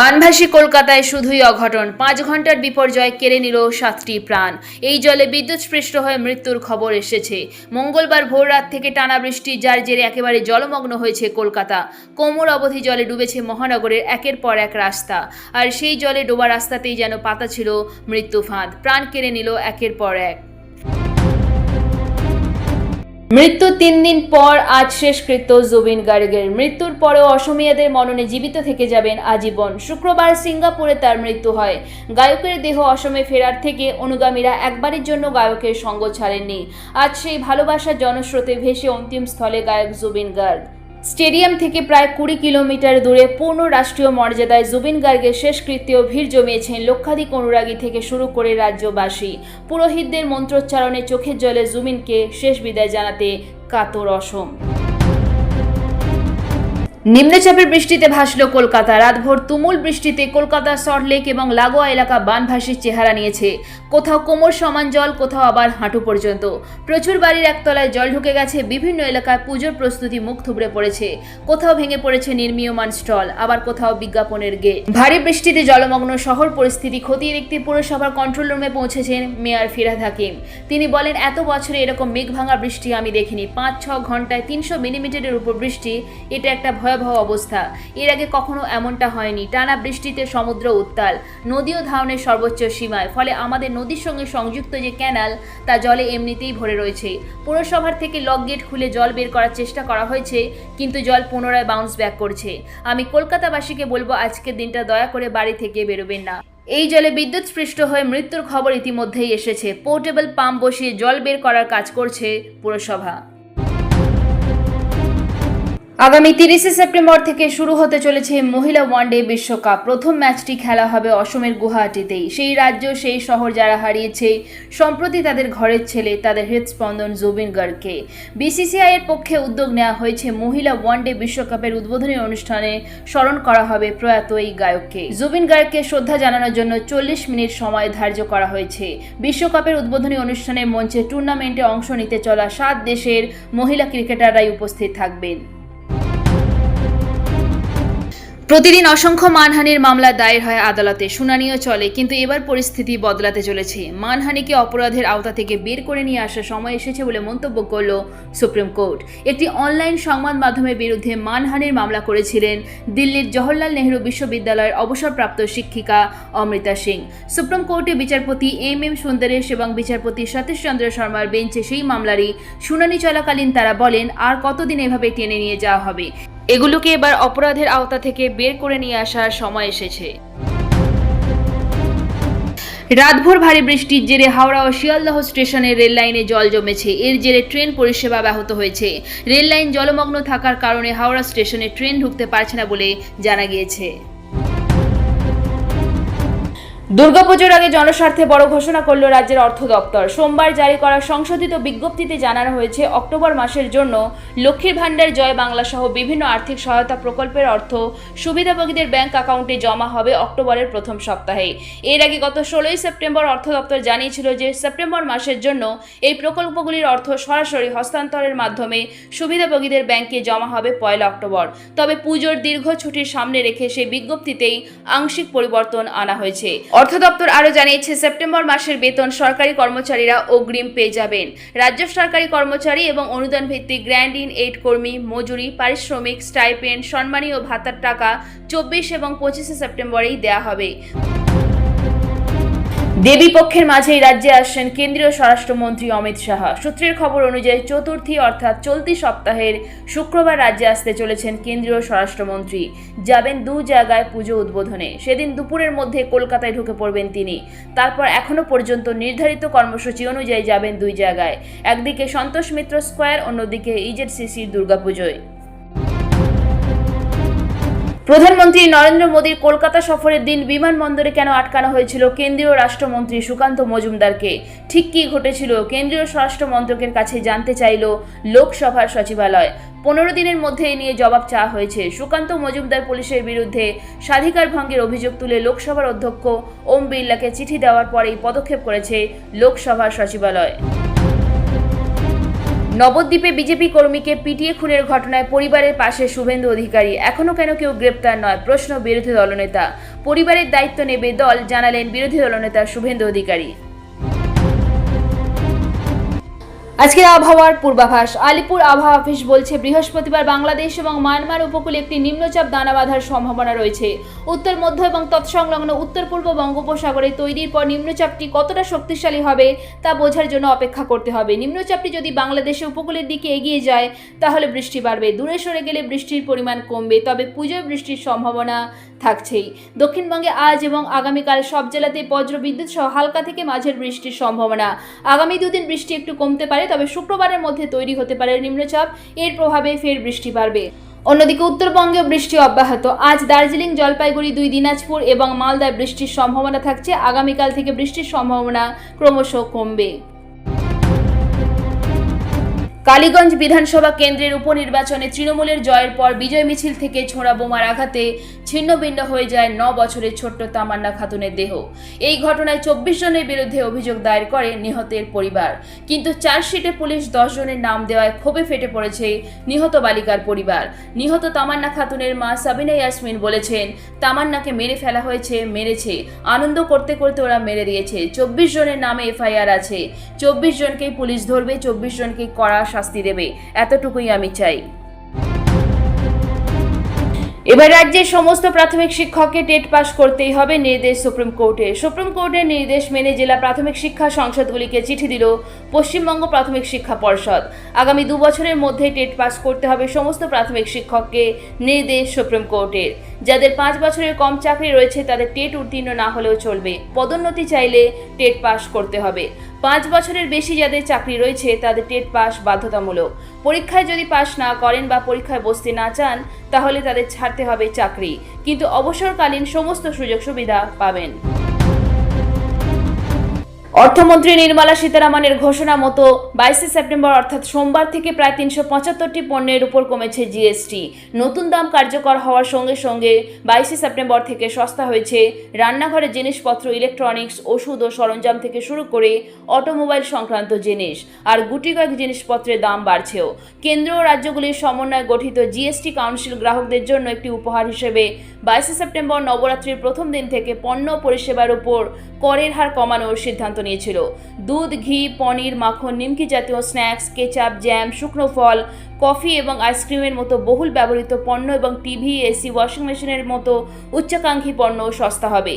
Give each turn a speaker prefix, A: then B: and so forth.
A: বানভাসী কলকাতায় শুধুই অঘটন। পাঁচ ঘণ্টার বিপর্যয় কেড়ে নিল সাতটি প্রাণ। এই জলে বিদ্যুৎস্পৃষ্ট হয়ে মৃত্যুর খবর এসেছে। মঙ্গলবার ভোর রাত থেকে টানা বৃষ্টি, যার জেরে একেবারে জলমগ্ন হয়েছে কলকাতা। কোমর অবধি জলে ডুবেছে মহানগরের একের পর এক রাস্তা। আর সেই জলে ডোবা রাস্তাতেই যেন পাতা ছিল মৃত্যু ফাঁদ। প্রাণ কেড়ে নিল একের পর এক। মৃত্যু তিন দিন পর আজ শেষকৃত্য জুবিন গার্গের। মৃত্যুর পরেও অসমীয়াদের মননে জীবিত থেকে যাবেন আজীবন। শুক্রবার সিঙ্গাপুরে তার মৃত্যু হয়। গায়কের দেহ অসমে ফেরার থেকে অনুগামীরা একবারের জন্য গায়কের সঙ্গ ছাড়েননি। আজ সেই ভালোবাসার জনস্রোতে ভেসে অন্তিম স্থলে গায়ক জুবিন গার্গ। স্টেডিয়াম থেকে প্রায় কুড়ি কিলোমিটার দূরে পূর্ণ রাষ্ট্রীয় মর্যাদায় জুবিন গার্গের শেষকৃত্যেও ভিড় জমিয়েছেন লক্ষাধিক অনুরাগী থেকে শুরু করে রাজ্যবাসী। পুরোহিতদের মন্ত্রোচ্চারণে চোখের জলে জুবিনকে শেষ বিদায় জানাতে কাতর অসম। নিম্নচাপের বৃষ্টিতে ভাসল কলকাতা। রাতভর তুমুল বৃষ্টিতে কলকাতা সল্টলেক এবং লাগোয়া এলাকা বানভাসির চেহারা নিয়েছে। কোথাও কোমর সমান জল, কোথাও আবার হাঁটু পর্যন্ত। প্রচুর বাড়ির একতলায় জল ঢুকে গেছে, বিভিন্ন এলাকায় পুজোর প্রস্তুতি মুখ থুবড়ে পড়েছে। কোথাও ভেঙে পড়েছে নির্মীয়মান স্টল, আবার কোথাও বিজ্ঞাপনের গেট। ভারী বৃষ্টিতে জলমগ্ন শহর পরিস্থিতি খতিয়ে দেখতে পুরসভার কন্ট্রোল রুমে পৌঁছেছেন মেয়র ফিরাদ হাকিম। তিনি বলেন, এত বছরে এরকম মেঘ ভাঙা বৃষ্টি আমি দেখিনি। পাঁচ ছ ঘন্টায় তিনশো মিলিমিটারের উপর বৃষ্টি, এটা একটা ভয়াবহ অবস্থা। এর আগে কখনো এমনটা হয়নি। টানা বৃষ্টিতে সমুদ্র উত্তাল, নদীও ধারণের সর্বোচ্চ সীমায়, ফলে আমাদের নদীর সঙ্গে সংযুক্ত যে ক্যানাল, তা জলে এমনিতেই ভরে রয়েছে। পুরসভার থেকে লক গেট খুলে জল বের করার চেষ্টা করা হয়েছে, কিন্তু জল পুনরায় বাউন্স ব্যাক করছে। আমি কলকাতাবাসীকে বলব, আজকের দিনটা দয়া করে বাড়ি থেকে বেরোবেন না। এই জলে বিদ্যুৎ স্পৃষ্ট হয়ে মৃত্যুর খবর ইতিমধ্যেই এসেছে। পোর্টেবল পাম্প বসিয়ে জল বের করার কাজ করছে পুরসভা। আগামী তিরিশে সেপ্টেম্বর থেকে শুরু হতে চলেছে মহিলা ওয়ানডে বিশ্বকাপ। প্রথম ম্যাচটি খেলা হবে অসমের গুয়াহাটিতেই। সেই রাজ্য, সেই শহর যারা হারিয়েছে, সম্প্রতি তাদের ঘরের ছেলে, তাদের হৃদস্পন্দন জুবিন গার্গকে। বিসিসিআই এর পক্ষে উদ্যোগ নেওয়া হয়েছে মহিলা ওয়ানডে বিশ্বকাপের উদ্বোধনী অনুষ্ঠানে স্মরণ করা হবে প্রয়াত এই গায়ককে। জুবিন গার্গকে শ্রদ্ধা জানানোর জন্য চল্লিশ মিনিট সময় ধার্য করা হয়েছে। বিশ্বকাপের উদ্বোধনী অনুষ্ঠানের মঞ্চে টুর্নামেন্টে অংশ নিতে চলা সাত দেশের মহিলা ক্রিকেটাররাই উপস্থিত থাকবেন। প্রতিদিন অসংখ্য মানহানির মামলা দায়ের হয় আদালতে, শুনানিও চলে, কিন্তু এবার পরিস্থিতি বদলাতে চলেছে। মানহানিকে অপরাধের আওতা থেকে বের করে নিয়ে আসার সময় এসেছে বলে মন্তব্য করল সুপ্রিম কোর্ট। একটি অনলাইন সংবাদ মাধ্যমের বিরুদ্ধে মানহানির মামলা করেছিলেন দিল্লির জওহরলাল নেহরু বিশ্ববিদ্যালয়ের অবসরপ্রাপ্ত শিক্ষিকা অমৃতা সিং। সুপ্রিম কোর্টে বিচারপতি এম এম সুন্দরেশ এবং বিচারপতি সতীশ চন্দ্র শর্মার বেঞ্চে সেই মামলারই শুনানি চলাকালীন তারা বলেন, আর কতদিন এভাবে টেনে নিয়ে যাওয়া হবে? এগুলোকে এবার অপরাধের আওতা থেকে বের করে নিয়ে আসার সময় এসেছে। রাতভর ভারী বৃষ্টির জেরে হাওড়া ও শিয়ালদহ স্টেশনের রেল লাইনে জল জমেছে। এর জেরে ট্রেন পরিষেবা ব্যাহত হয়েছে। রেল লাইন জলমগ্ন থাকার কারণে হাওড়া স্টেশনে ট্রেন ঢুকতে পারছে না বলে জানা গিয়েছে। দুর্গাপুজোর আগে জনস্বার্থে বড় ঘোষণা করল রাজ্যের অর্থ দপ্তর। সোমবার জারি করা সংশোধিত বিজ্ঞপ্তিতে জানানো হয়েছে, অক্টোবর মাসের জন্য লক্ষ্মীর ভাণ্ডার, জয় বাংলা সহ বিভিন্ন আর্থিক সহায়তা প্রকল্পের অর্থ সুবিধাভোগীদের ব্যাংক অ্যাকাউন্টে জমা হবে অক্টোবরের প্রথম সপ্তাহে এর আগে গত ষোলোই সেপ্টেম্বর অর্থ দপ্তর জানিয়েছিল যে, সেপ্টেম্বর মাসের জন্য এই প্রকল্পগুলির অর্থ সরাসরি হস্তান্তরের মাধ্যমে সুবিধাভোগীদের ব্যাংকে জমা হবে পয়লা অক্টোবর। তবে পুজোর দীর্ঘ ছুটির সামনে রেখে সেই বিজ্ঞপ্তিতেই আংশিক পরিবর্তন আনা হয়েছে। অর্থ দপ্তর আরও জানিয়েছে, সেপ্টেম্বর মাসের বেতন সরকারি কর্মচারীরা অগ্রিম পেয়ে যাবেন। রাজ্য সরকারি কর্মচারী এবং অনুদান ভিত্তিক গ্র্যান্ড ইন এইড কর্মী, মজুরি, পারিশ্রমিক, স্টাইপেন্ড সম্মানী ও ভাতার টাকা চব্বিশ এবং পঁচিশে সেপ্টেম্বরেই দেয়া হবে। দেবী পক্ষের মাঝেই রাজ্যে আসছেন কেন্দ্রীয় স্বরাষ্ট্রমন্ত্রী অমিত শাহ। সূত্রের খবর অনুযায়ী চতুর্থী অর্থাৎ চলতি সপ্তাহের শুক্রবার রাজ্যে আসতে চলেছেন কেন্দ্রীয় স্বরাষ্ট্রমন্ত্রী। যাবেন দু জায়গায় পুজো উদ্বোধনে। সেদিন দুপুরের মধ্যে কলকাতায় ঢুকে পড়বেন তিনি। তারপর এখনও পর্যন্ত নির্ধারিত কর্মসূচি অনুযায়ী যাবেন দুই জায়গায়। একদিকে সন্তোষ মিত্র স্কোয়ার, অন্যদিকে ইজেডসিসির দুর্গাপুজোয়। প্রধানমন্ত্রী নরেন্দ্র মোদীর কলকাতা সফরের দিন বিমানবন্দরে কেন আটকানো হয়েছিল কেন্দ্রীয় রাষ্ট্রমন্ত্রী সুকান্ত মজুমদারকে? ঠিক কী ঘটেছিল? কেন্দ্রীয় স্বরাষ্ট্র মন্ত্রকের কাছে জানতে চাইল লোকসভার সচিবালয়। পনেরো দিনের মধ্যে এ নিয়ে জবাব চাওয়া হয়েছে। সুকান্ত মজুমদার পুলিশের বিরুদ্ধে স্বাধিকার ভঙ্গের অভিযোগ তুলে লোকসভার অধ্যক্ষ ওম বিড়লাকে চিঠি দেওয়ার পরেই পদক্ষেপ করেছে লোকসভার সচিবালয়। নবদ্বীপে বিজেপি কর্মীকে পিটিয়ে খুনের ঘটনায় পরিবারের পাশে শুভেন্দু অধিকারী। এখনও কেন কেউ গ্রেপ্তার নয়? প্রশ্ন বিরোধী দলনেতা। পরিবারের দায়িত্ব নেবে দল, জানালেন বিরোধী দলনেতা শুভেন্দু অধিকারী। আজকের আবহাওয়ার পূর্বাভাস, আলিপুর আবহাওয়া অফিস বলছে, বৃহস্পতিবার বাংলাদেশ এবং মায়ানমার উপকূলে একটি নিম্নচাপ দানা বাঁধার সম্ভাবনা রয়েছে। উত্তর, মধ্য এবং তৎসংলগ্ন উত্তর, পূর্ব বঙ্গোপসাগরে তৈরির পর নিম্নচাপটি কতটা শক্তিশালী হবে তা বোঝার জন্য অপেক্ষা করতে হবে। নিম্নচাপটি যদি বাংলাদেশে উপকূলের দিকে এগিয়ে যায়, তাহলে বৃষ্টি বাড়বে। দূরে সরে গেলে বৃষ্টির পরিমাণ কমবে, তবে পুজোয় বৃষ্টির সম্ভাবনা থাকছেই। দক্ষিণবঙ্গে আজ এবং আগামীকাল সব জেলাতে বজ্রবিদ্যুৎ সহ হালকা থেকে মাঝের বৃষ্টির সম্ভাবনা। আগামী দুদিন বৃষ্টি একটু কমতে পারে, তবে শুক্রবারের মধ্যে তৈরি হতে পারে নিম্নচাপ। এর প্রভাবে ফের বৃষ্টি বাড়বে। অন্যদিকে উত্তরবঙ্গে বৃষ্টি অব্যাহত। আজ দার্জিলিং, জলপাইগুড়ি, দুই দিনাজপুর এবং মালদায় বৃষ্টির সম্ভাবনা থাকছে। আগামীকাল থেকে বৃষ্টির সম্ভাবনা ক্রমশ কমবে। কালীগঞ্জ বিধানসভা কেন্দ্রের উপনির্বাচনে তৃণমূলের জয়ের পর বিজয় মিছিল থেকে ছোঁড়া বোমার আঘাতে ছিন্নভিন্ন হয়ে যায় ন বছরের ছোট্ট তামান্না খাতুনের দেহ। এই ঘটনায় চব্বিশ জনের বিরুদ্ধে অভিযোগ দায়ের করে নিহতের পরিবার। কিন্তু চার্জশিটে পুলিশ দশ জনের নাম দেওয়ায় ক্ষোভে ফেটে পড়েছে নিহত বালিকার পরিবার। নিহত তামান্না খাতুনের মা সাবিনা ইয়াসমিন বলেছেন, তামান্নাকে মেরে ফেলা হয়েছে, মেরেছে। আনন্দ করতে করতে ওরা মেরে দিয়েছে। চব্বিশ জনের নামে এফআইআর আছে। চব্বিশ জনকেই পুলিশ ধরবে, চব্বিশ জনকে কড়া শাস্তি দেবে। এতটুকুই আমি চাই। এবার রাজ্যের সমস্ত প্রাথমিক শিক্ষককে টেট পাস করতেই হবে নির্দেশ সুপ্রিম কোর্টে। সুপ্রিম কোর্টের নির্দেশ মেনে জেলা প্রাথমিক শিক্ষা সংসদগুলিকে চিঠি দিল পশ্চিমবঙ্গ প্রাথমিক শিক্ষা পর্ষদ। আগামী দু বছরের মধ্যে টেট পাস করতে হবে সমস্ত প্রাথমিক শিক্ষককে, নির্দেশ সুপ্রিম কোর্টের। যাদের পাঁচ বছরের কম চাকরি রয়েছে, তাদের টেট উত্তীর্ণ না হলেও চলবে। পদোন্নতি চাইলে টেট পাস করতে হবে। পাঁচ বছরের বেশি যাদের চাকরি রয়েছে, তাদের টেট পাস বাধ্যতামূলক। পরীক্ষায় যদি পাস না করেন বা পরীক্ষায় বসতে না চান, তাহলে তাদের ছাড়তে হবে চাকরি। কিন্তু অবসরকালীন সমস্ত সুযোগ সুবিধা পাবেন। অর্থমন্ত্রী নির্মলা সীতারামনের ঘোষণা মতো বাইশে সেপ্টেম্বর, অর্থাৎ সোমবার থেকে প্রায় তিনশো পঁচাত্তরটি পণ্যের উপর কমেছে জিএসটি। নতুন দাম কার্যকর হওয়ার সঙ্গে সঙ্গে বাইশে সেপ্টেম্বর থেকে সস্তা হয়েছে রান্নাঘরের জিনিসপত্র, ইলেকট্রনিক্স, ওষুধ ও সরঞ্জাম থেকে শুরু করে অটোমোবাইল সংক্রান্ত জিনিস, আর গুটি কয়েক জিনিসপত্রের দাম বাড়ছেও। কেন্দ্র ও রাজ্যগুলির সমন্বয়ে গঠিত জিএসটি কাউন্সিল গ্রাহকদের জন্য একটি উপহার হিসেবে বাইশে সেপ্টেম্বর নবরাত্রির প্রথম দিন থেকে পণ্য পরিষেবার উপর করের হার কমানোর সিদ্ধান্ত নিয়েছিল। দুধ, ঘি, পনির, মাখন, নিমকি জাতীয় স্ন্যাক্স, কেচাপ, জ্যাম, শুকনো ফল, কফি এবং আইসক্রিমের মতো বহুল ব্যবহৃত পণ্য এবং টিভি, এসি, ওয়াশিং মেশিনের মতো উচ্চাকাঙ্ক্ষী পণ্য সস্তা হবে।